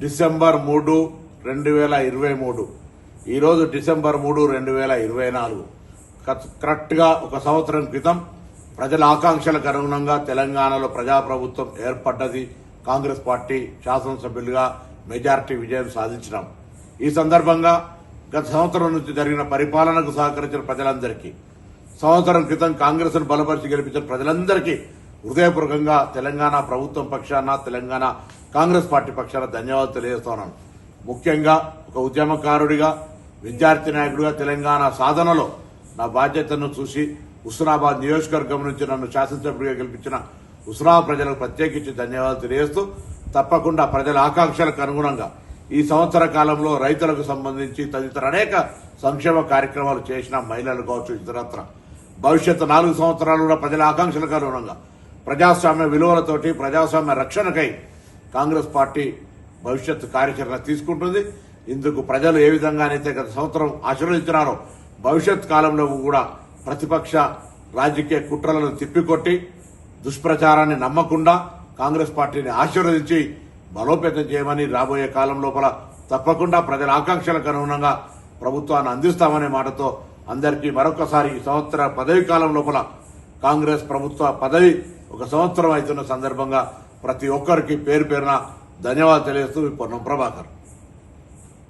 December మూడు రెండు వేల ఇరవై మూడు. ఈరోజు డిసెంబర్ మూడు రెండు వేల ఇరవై నాలుగు. కరెక్ట్గా ఒక సంవత్సరం క్రితం ప్రజల ఆకాంక్షలకు అనుగుణంగా తెలంగాణలో ప్రజాప్రభుత్వం ఏర్పడ్డది కాంగ్రెస్ పార్టీ శాసనసభ్యులుగా మెజార్టీ విజయం సాధించినాం ఈ సందర్భంగా గత సంవత్సరం నుంచి జరిగిన పరిపాలనకు సహకరించిన ప్రజలందరికీ సంవత్సరం క్రితం కాంగ్రెస్ను బలపరిచి గెలిపించిన ప్రజలందరికీ హృదయపూర్వకంగా తెలంగాణ ప్రభుత్వం పక్షాన తెలంగాణ కాంగ్రెస్ పార్టీ పక్షాన ధన్యవాదాలు తెలియజేస్తున్నాను. ముఖ్యంగా ఒక ఉద్యమకారుడిగా విద్యార్థి నాయకుడిగా తెలంగాణ సాధనలో నా బాధ్యతను చూసి హుస్నాబాద్ నియోజకవర్గం నుంచి నన్ను శాసనసభ్యుడిగా గెలిపించిన హుస్నాబాద్ ప్రజలకు ప్రత్యేకించి ధన్యవాదాలు తెలియజేస్తూ తప్పకుండా ప్రజల ఆకాంక్షలకు అనుగుణంగా ఈ సంవత్సర కాలంలో రైతులకు సంబంధించి తదితర అనేక సంక్షేమ కార్యక్రమాలు చేసిన మహిళలు కావచ్చు ఇతరత్ర. భవిష్యత్తు నాలుగు సంవత్సరాలు కూడా ప్రజల ఆకాంక్షలకు అనుగుణంగా ప్రజాస్వామ్య విలువలతోటి ప్రజాస్వామ్య రక్షణకై కాంగ్రెస్ పార్టీ భవిష్యత్తు కార్యాచరణ తీసుకుంటుంది. ఇందుకు ప్రజలు ఏ విధంగానైతే గత సంవత్సరం ఆశీర్వదించినారో భవిష్యత్ కాలంలో కూడా ప్రతిపక్ష రాజకీయ కుట్రలను తిప్పికొట్టి దుష్ప్రచారాన్ని నమ్మకుండా కాంగ్రెస్ పార్టీని ఆశీర్వదించి బలోపేతం చేయమని రాబోయే కాలం లోపల తప్పకుండా ప్రజల ఆకాంక్షలకు అనుగుణంగా ప్రభుత్వాన్ని అందిస్తామనే మాటతో అందరికీ మరొకసారి ఈ సంవత్సర పదవి కాలం లోపల కాంగ్రెస్ ప్రభుత్వ పదవి ఒక సంవత్సరం అవుతున్న సందర్భంగా ప్రతి ఒక్కరికి పేరు పేరున ధన్యవాదాలు తెలియజేస్తూ మీ పొన్నం ప్రభాకర్.